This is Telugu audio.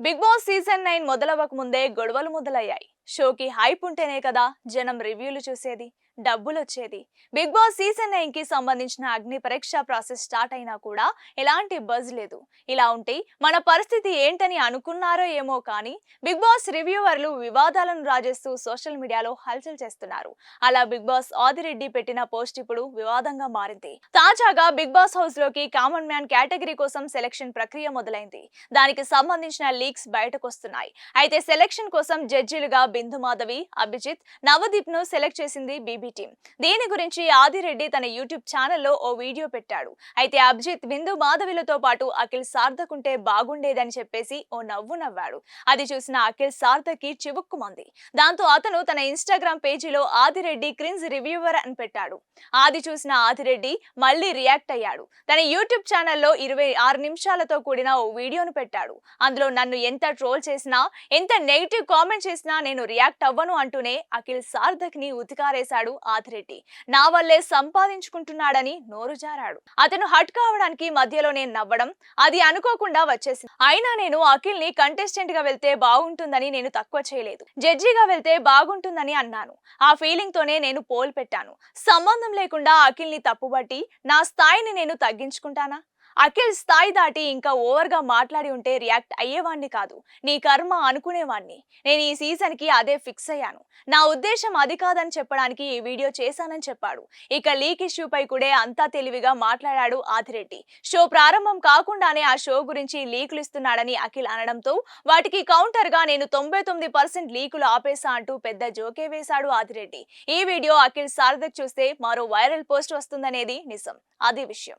బిగ్ బాస్ సీజన్ నైన్ మొదలవ్వక ముందే గొడవలు మొదలయ్యాయి. షోకి హైప్ ఉంటేనే కదా జనం రివ్యూలు చూసేది. డబ్బులు వచ్చేది బిగ్ బాస్ సీజన్ నైన్కి సంబంధించిన అగ్ని పరీక్ష ప్రాసెస్ స్టార్ట్ అయినా కూడా ఎలాంటి బజ్ లేదు. ఇలా ఉంటే మన పరిస్థితి ఏంటని అనుకున్నారో ఏమో కానీ బిగ్ బాస్ రివ్యూవర్లు వివాదాలను రాజేస్తూ సోషల్ మీడియాలో హల్చల్ చేస్తున్నారు. అలా బిగ్ బాస్ ఆదిరెడ్డి పెట్టిన పోస్ట్ ఇప్పుడు వివాదంగా మారింది. తాజాగా బిగ్ బాస్ హౌస్లోకి కామన్ మ్యాన్ కేటగిరీ కోసం సెలక్షన్ ప్రక్రియ మొదలైంది. దానికి సంబంధించిన లీక్స్ బయటకు వస్తున్నాయి అయితే సెలక్షన్ కోసం జడ్జిలుగా బిందు మాధవి అభిజిత్ నవదీప్ను సెలెక్ట్ చేసింది బీబీ టీం దీని గురించి ఆదిరెడ్డి తన యూట్యూబ్ ఛానల్లో ఓ వీడియో పెట్టాడు. అయితే అభిజిత్ బిందు మాధవిలతో పాటు అఖిల్ సార్థక్ ఉంటే బాగుండేదని చెప్పేసి ఓ నవ్వు నవ్వాడు. అది చూసిన అఖిల్ సార్థక్ చివుక్కుమంది. దాంతో అతను తన ఇన్స్టాగ్రామ్ పేజీలో ఆదిరెడ్డి క్రిన్స్ రివ్యూవర్ అని పెట్టాడు. ఆది చూసిన ఆదిరెడ్డి మళ్ళీ రియాక్ట్ అయ్యాడు. తన యూట్యూబ్ ఛానల్లో ఇరవై ఆరు నిమిషాలతో కూడిన ఓ వీడియోను పెట్టాడు. అందులో నన్ను ఎంత ట్రోల్ చేసినా ఎంత నెగిటివ్ కామెంట్ చేసినా నేను రియాక్ట్ అవ్వను అంటూనే అఖిల్ సార్థక్ని ఉతికారేశాడు ఆదిరెడ్డి. నా వల్లే సంపాదించుకుంటున్నాడని నోరు జారాడు. అతను హట్ కావడానికి మధ్యలో నేను నవ్వడం అది అనుకోకుండా వచ్చేసింది. అయినా నేను అఖిల్ని కంటెస్టెంట్గా వెళ్తే బాగుంటుందని నేను తక్కువ చేయలేదు. జడ్జిగా వెళ్తే బాగుంటుందని అన్నాను. ఆ ఫీలింగ్ తోనే నేను పోల్ పెట్టాను. సంబంధం లేకుండా అఖిల్ని తప్పుబట్టి నా స్థాయిని నేను తగ్గించుకుంటానా? అఖిల్ స్థాయి దాటి ఇంకా ఓవర్గా మాట్లాడి ఉంటే రియాక్ట్ అయ్యేవాణ్ణి కాదు. నీ కర్మ అనుకునేవాణ్ణి. నేను ఈ సీజన్కి అదే ఫిక్స్ అయ్యాను. నా ఉద్దేశం అది కాదని చెప్పడానికి ఈ వీడియో చేశానని చెప్పాడు. ఇక లీక్ ఇష్యూ పై కూడా అంతా తెలివిగా మాట్లాడాడు ఆదిరెడ్డి. షో ప్రారంభం కాకుండానే ఆ షో గురించి లీకులు ఇస్తున్నాడని అఖిల్ అనడంతో వాటికి కౌంటర్గా నేను తొంభై తొమ్మిది పర్సెంట్ లీకులు ఆపేసా అంటూ పెద్ద జోకే వేశాడు ఆదిరెడ్డి. ఈ వీడియో అఖిల్ సారథక్ చూస్తే మరో వైరల్ పోస్ట్ వస్తుందనేది నిజం. అది విషయం.